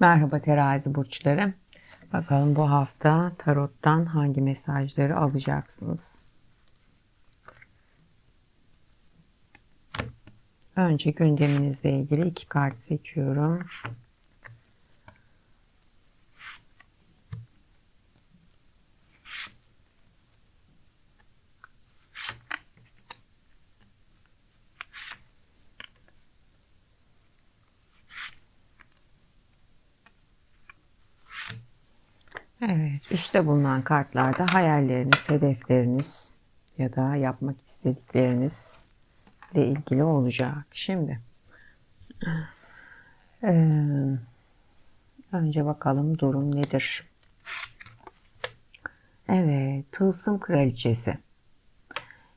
Merhaba terazi burçları. Bakalım bu hafta tarottan hangi mesajları alacaksınız? Önce gündeminizle ilgili iki kart seçiyorum. Evet, üstte bulunan kartlarda hayalleriniz, hedefleriniz ya da yapmak istedikleriniz ile ilgili olacak. Şimdi eee, önce bakalım durum nedir? Evet, tılsım kraliçesi.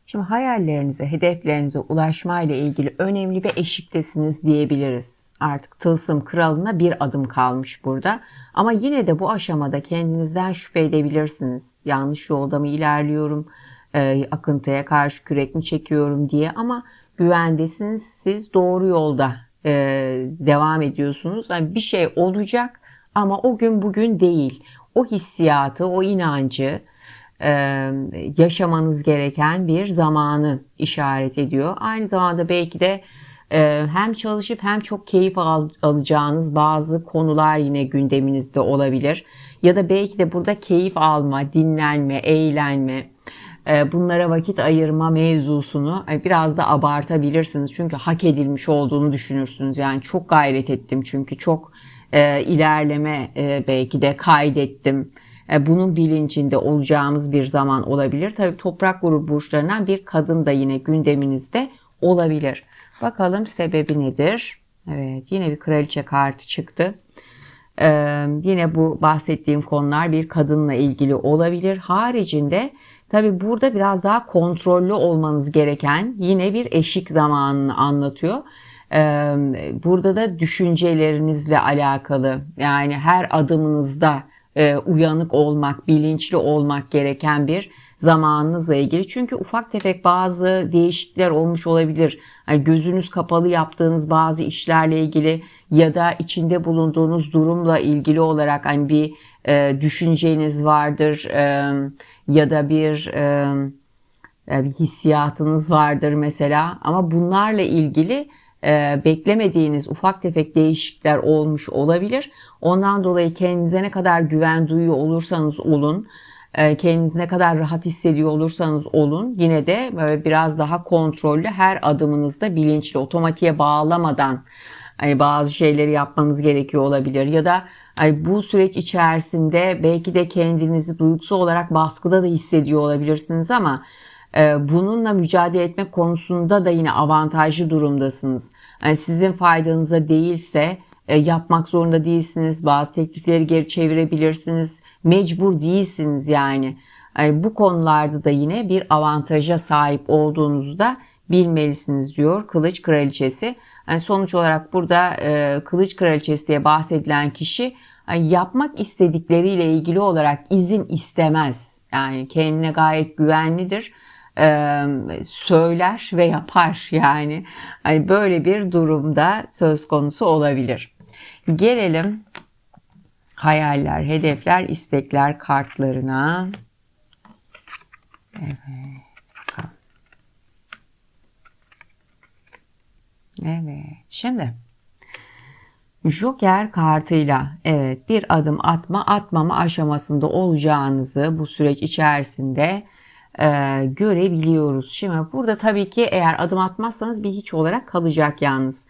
Şimdi hayallerinize, hedeflerinize ulaşmayla ilgili önemli bir eşiktesiniz diyebiliriz. Artık tılsım kralına bir adım kalmış burada. Ama yine de bu aşamada kendinizden şüphe edebilirsiniz. Yanlış yolda mı ilerliyorum, e, akıntıya karşı kürek mi çekiyorum diye ama güvendesiniz. Siz doğru yolda e, devam ediyorsunuz. Yani bir şey olacak ama o gün bugün değil. O hissiyatı, o inancı, e, yaşamanız gereken bir zamanı işaret ediyor. Aynı zamanda belki de e, hem çalışıp hem çok keyif al, alacağınız bazı konular yine gündeminizde olabilir. Ya da belki de burada keyif alma, dinlenme, eğlenme, e, bunlara vakit ayırma mevzusunu e, biraz da abartabilirsiniz. Çünkü hak edilmiş olduğunu düşünürsünüz. Yani çok gayret ettim çünkü çok e, ilerleme e, belki de kaydettim bunun bilincinde olacağımız bir zaman olabilir. Tabii toprak grubu burçlarından bir kadın da yine gündeminizde olabilir. Bakalım sebebi nedir? Evet yine bir kraliçe kartı çıktı. Ee, yine bu bahsettiğim konular bir kadınla ilgili olabilir. Haricinde tabi burada biraz daha kontrollü olmanız gereken yine bir eşik zamanını anlatıyor. Ee, burada da düşüncelerinizle alakalı yani her adımınızda e, uyanık olmak, bilinçli olmak gereken bir zamanınızla ilgili. Çünkü ufak tefek bazı değişiklikler olmuş olabilir. Yani gözünüz kapalı yaptığınız bazı işlerle ilgili ya da içinde bulunduğunuz durumla ilgili olarak hani bir e, düşünceniz vardır e, ya da bir e, e bir hissiyatınız vardır mesela ama bunlarla ilgili e, beklemediğiniz ufak tefek değişiklikler olmuş olabilir. Ondan dolayı kendinize ne kadar güven duyuyor olursanız olun, e, kendinizi ne kadar rahat hissediyor olursanız olun yine de böyle biraz daha kontrollü her adımınızda bilinçli otomatiğe bağlamadan hani bazı şeyleri yapmanız gerekiyor olabilir ya da hani bu süreç içerisinde belki de kendinizi duygusal olarak baskıda da hissediyor olabilirsiniz ama bununla mücadele etmek konusunda da yine avantajlı durumdasınız. Yani sizin faydanıza değilse e, yapmak zorunda değilsiniz. Bazı teklifleri geri çevirebilirsiniz. Mecbur değilsiniz yani. yani bu konularda da yine bir avantaja sahip olduğunuzu da bilmelisiniz diyor Kılıç Kraliçesi. Yani sonuç olarak burada e, Kılıç Kraliçesi diye bahsedilen kişi yani yapmak istedikleriyle ilgili olarak izin istemez. Yani kendine gayet güvenlidir söyler ve yapar yani. Hani böyle bir durumda söz konusu olabilir. Gelelim hayaller, hedefler, istekler kartlarına. Evet. Evet. Şimdi Joker kartıyla evet bir adım atma atmama aşamasında olacağınızı bu süreç içerisinde e, görebiliyoruz. Şimdi burada tabii ki eğer adım atmazsanız bir hiç olarak kalacak yalnız.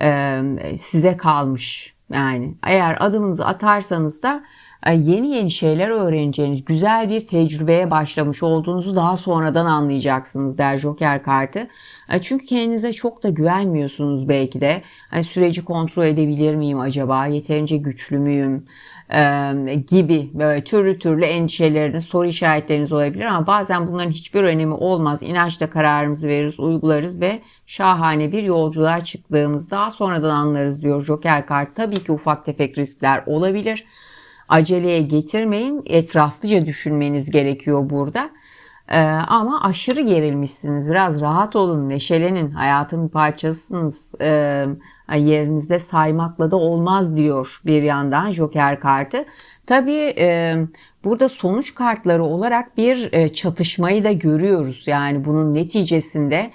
E, size kalmış yani. Eğer adımınızı atarsanız da yeni yeni şeyler öğreneceğiniz, güzel bir tecrübeye başlamış olduğunuzu daha sonradan anlayacaksınız der Joker kartı. Çünkü kendinize çok da güvenmiyorsunuz belki de. Hani süreci kontrol edebilir miyim acaba? Yeterince güçlü müyüm? gibi böyle türlü türlü endişeleriniz, soru işaretleriniz olabilir ama bazen bunların hiçbir önemi olmaz. İnançla kararımızı veririz, uygularız ve şahane bir yolculuğa çıktığımız daha sonradan anlarız diyor Joker kart. Tabii ki ufak tefek riskler olabilir. Aceleye getirmeyin, etraflıca düşünmeniz gerekiyor burada. Ee, ama aşırı gerilmişsiniz. Biraz rahat olun, neşelenin, hayatın bir parçasısınız. Ee, yerinizde saymakla da olmaz diyor bir yandan Joker kartı. Tabii e, burada sonuç kartları olarak bir e, çatışmayı da görüyoruz. Yani bunun neticesinde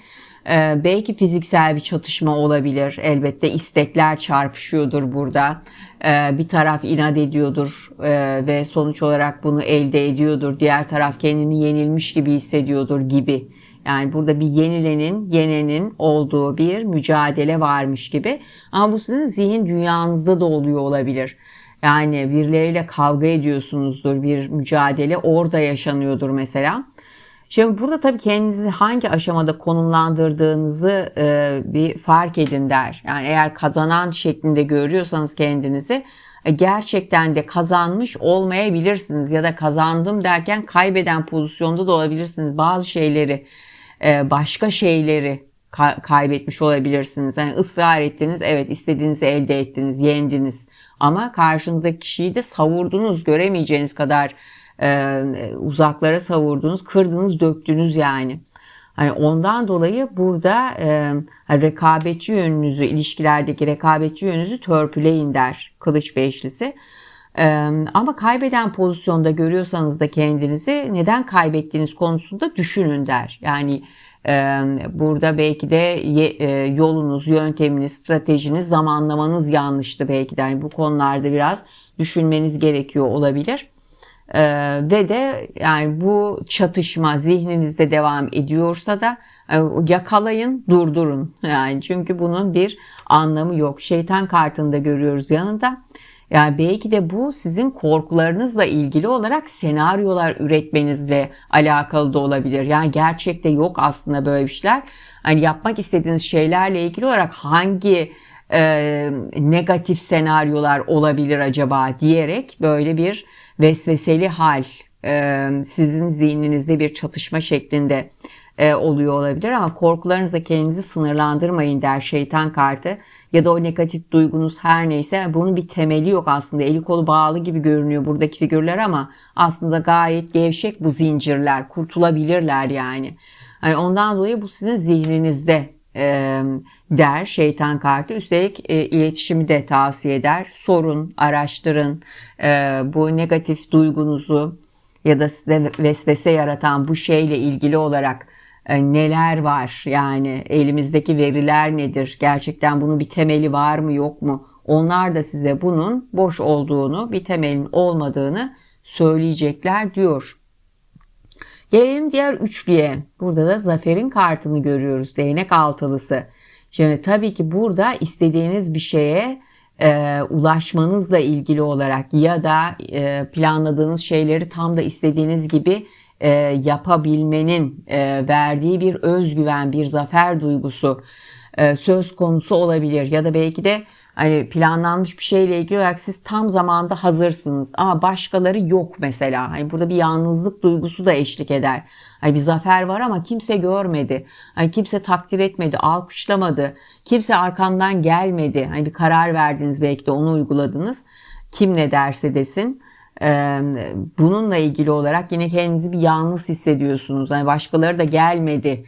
e, belki fiziksel bir çatışma olabilir. Elbette istekler çarpışıyordur burada. E, bir taraf inat ediyordur e, ve sonuç olarak bunu elde ediyordur. Diğer taraf kendini yenilmiş gibi hissediyordur gibi. Yani burada bir yenilenin, yenenin olduğu bir mücadele varmış gibi. Ama bu sizin zihin dünyanızda da oluyor olabilir. Yani birileriyle kavga ediyorsunuzdur, bir mücadele orada yaşanıyordur mesela. Şimdi burada tabii kendinizi hangi aşamada konumlandırdığınızı e, bir fark edin der. Yani eğer kazanan şeklinde görüyorsanız kendinizi e, gerçekten de kazanmış olmayabilirsiniz ya da kazandım derken kaybeden pozisyonda da olabilirsiniz. Bazı şeyleri e, başka şeyleri kaybetmiş olabilirsiniz. Yani ısrar ettiniz, evet istediğinizi elde ettiniz, yendiniz. Ama karşınızdaki kişiyi de savurdunuz, göremeyeceğiniz kadar e, uzaklara savurdunuz, kırdınız, döktünüz yani. Hani ondan dolayı burada e, rekabetçi yönünüzü, ilişkilerdeki rekabetçi yönünüzü törpüleyin der Kılıç Beşlisi. Ee, ama kaybeden pozisyonda görüyorsanız da kendinizi neden kaybettiğiniz konusunda düşünün der. Yani e, burada belki de ye, e, yolunuz, yönteminiz, stratejiniz, zamanlamanız yanlıştı belki de. Yani bu konularda biraz düşünmeniz gerekiyor olabilir. Ee, ve de yani bu çatışma zihninizde devam ediyorsa da e, yakalayın, durdurun. Yani çünkü bunun bir anlamı yok. Şeytan kartında görüyoruz yanında. Yani belki de bu sizin korkularınızla ilgili olarak senaryolar üretmenizle alakalı da olabilir. Yani gerçekte yok aslında böyle bir şeyler. Hani yapmak istediğiniz şeylerle ilgili olarak hangi e, negatif senaryolar olabilir acaba diyerek böyle bir vesveseli hal e, sizin zihninizde bir çatışma şeklinde e, oluyor olabilir ama korkularınızla kendinizi sınırlandırmayın der şeytan kartı ya da o negatif duygunuz her neyse bunun bir temeli yok aslında. Eli kolu bağlı gibi görünüyor buradaki figürler ama aslında gayet gevşek bu zincirler. Kurtulabilirler yani. yani ondan dolayı bu sizin zihninizde e, der şeytan kartı. Üstelik e, iletişimi de tavsiye eder. Sorun, araştırın. E, bu negatif duygunuzu ya da size vesvese yaratan bu şeyle ilgili olarak e, neler var yani elimizdeki veriler nedir gerçekten bunun bir temeli var mı yok mu onlar da size bunun boş olduğunu bir temelin olmadığını söyleyecekler diyor. Gelelim diğer üçlüye. Burada da zaferin kartını görüyoruz. Değnek altılısı. Şimdi tabii ki burada istediğiniz bir şeye e, ulaşmanızla ilgili olarak ya da e, planladığınız şeyleri tam da istediğiniz gibi e, yapabilmenin e, verdiği bir özgüven, bir zafer duygusu e, söz konusu olabilir. Ya da belki de hani planlanmış bir şeyle ilgili olarak siz tam zamanda hazırsınız ama başkaları yok mesela. Hani burada bir yalnızlık duygusu da eşlik eder. Hani bir zafer var ama kimse görmedi. Hani kimse takdir etmedi, alkışlamadı. Kimse arkamdan gelmedi. Hani bir karar verdiniz belki de onu uyguladınız. Kim ne derse desin bununla ilgili olarak yine kendinizi bir yalnız hissediyorsunuz. Yani başkaları da gelmedi.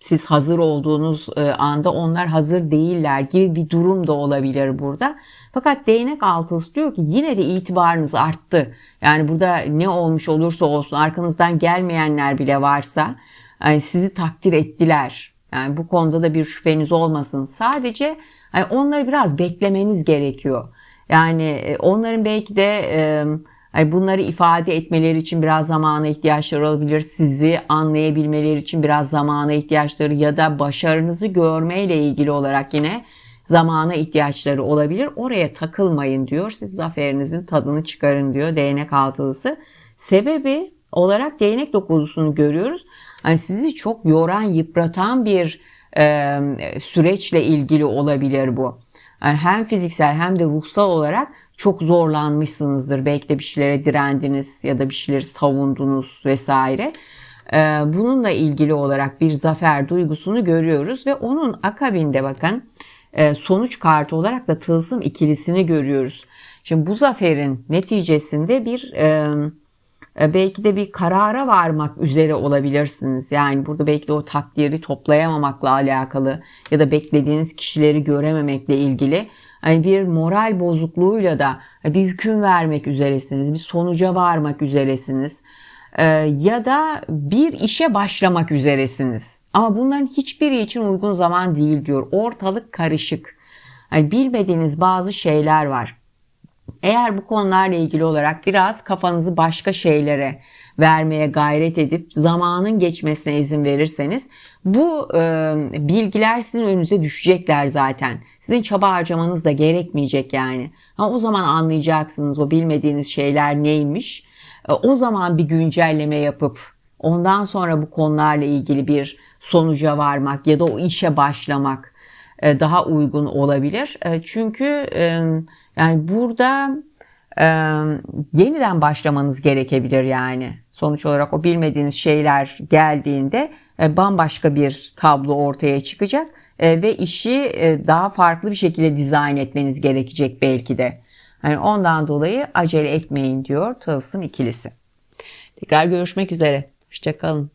Siz hazır olduğunuz anda onlar hazır değiller gibi bir durum da olabilir burada. Fakat değnek altısı diyor ki yine de itibarınız arttı. Yani burada ne olmuş olursa olsun arkanızdan gelmeyenler bile varsa yani sizi takdir ettiler. Yani bu konuda da bir şüpheniz olmasın. Sadece yani onları biraz beklemeniz gerekiyor. Yani e, onların belki de e, bunları ifade etmeleri için biraz zamana ihtiyaçları olabilir. Sizi anlayabilmeleri için biraz zamana ihtiyaçları ya da başarınızı görmeyle ilgili olarak yine zamana ihtiyaçları olabilir. Oraya takılmayın diyor. Siz zaferinizin tadını çıkarın diyor değnek altılısı. Sebebi olarak değnek dokulusunu görüyoruz. Yani sizi çok yoran, yıpratan bir e, süreçle ilgili olabilir bu. Yani hem fiziksel hem de ruhsal olarak çok zorlanmışsınızdır. Belki de bir şeylere direndiniz ya da bir şeyleri savundunuz vesaire. Ee, bununla ilgili olarak bir zafer duygusunu görüyoruz ve onun akabinde bakın e, sonuç kartı olarak da tılsım ikilisini görüyoruz. Şimdi bu zaferin neticesinde bir e, belki de bir karara varmak üzere olabilirsiniz. Yani burada belki de o takdiri toplayamamakla alakalı ya da beklediğiniz kişileri görememekle ilgili hani bir moral bozukluğuyla da bir hüküm vermek üzeresiniz, bir sonuca varmak üzeresiniz E, ya da bir işe başlamak üzeresiniz. Ama bunların hiçbiri için uygun zaman değil diyor. Ortalık karışık. Hani bilmediğiniz bazı şeyler var. Eğer bu konularla ilgili olarak biraz kafanızı başka şeylere vermeye gayret edip zamanın geçmesine izin verirseniz bu e, bilgiler sizin önünüze düşecekler zaten. Sizin çaba harcamanız da gerekmeyecek yani. Ha, o zaman anlayacaksınız o bilmediğiniz şeyler neymiş. E, o zaman bir güncelleme yapıp ondan sonra bu konularla ilgili bir sonuca varmak ya da o işe başlamak e, daha uygun olabilir. E, çünkü e, yani burada yeniden başlamanız gerekebilir yani. Sonuç olarak o bilmediğiniz şeyler geldiğinde bambaşka bir tablo ortaya çıkacak ve işi daha farklı bir şekilde dizayn etmeniz gerekecek belki de. Yani ondan dolayı acele etmeyin diyor Tılsım ikilisi. Tekrar görüşmek üzere. Hoşçakalın.